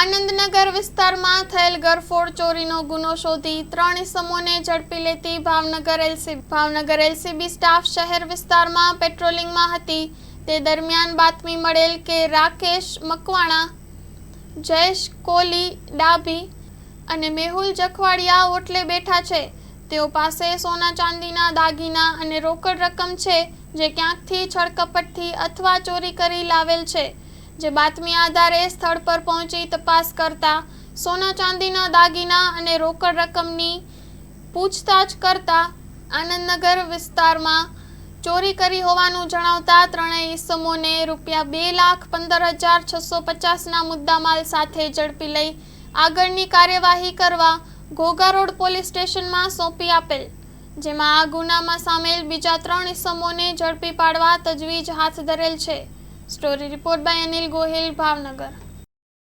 આનંદનગર વિસ્તારમાં થયેલ ગરફોડ ચોરીનો ગુનો શોધી ત્રણ ઇસમોને ઝડપી લેતી Bhavnagar LCB Bhavnagar LCB staff શહેર વિસ્તારમાં પેટ્રોલિંગમાં હતી. તે દરમિયાન બાતમી મળેલ કે રાકેશ મકવાણા, જયેશ કોહલી, ડાભી અને મેહુલ જખવાડિયા ઓટલે બેઠા છે. તેઓ પાસે સોના ચાંદીના દાગીના અને રોકડ રકમ છે, જે ક્યાંકથી, છળકપટથી અથવા ચોરી કરી લાવેલ છે. જે બાતમી આધારે સ્થળ પર પહોંચી તપાસ કરતા સોના ચાંદીના દાગીના અને રોકડ રકમની પૂછતાછ કરતા આનંદનગર વિસ્તારમાં ચોરી કરી હોવાનું જણાવતા ત્રણેય ઈસમોને રૂપિયા બે લાખ પંદર હજાર છસો પચાસના મુદ્દામાલ સાથે ઝડપી લઈ આગળની કાર્યવાહી કરવા ઘોઘા રોડ પોલીસ સ્ટેશનમાં સોંપી આપેલ, જેમાં આ ગુનામાં સામેલ બીજા ત્રણ ઈસમોને ઝડપી પાડવા તજવીજ હાથ ધરેલ છે. Story report by Anil Gohil Bhavnagar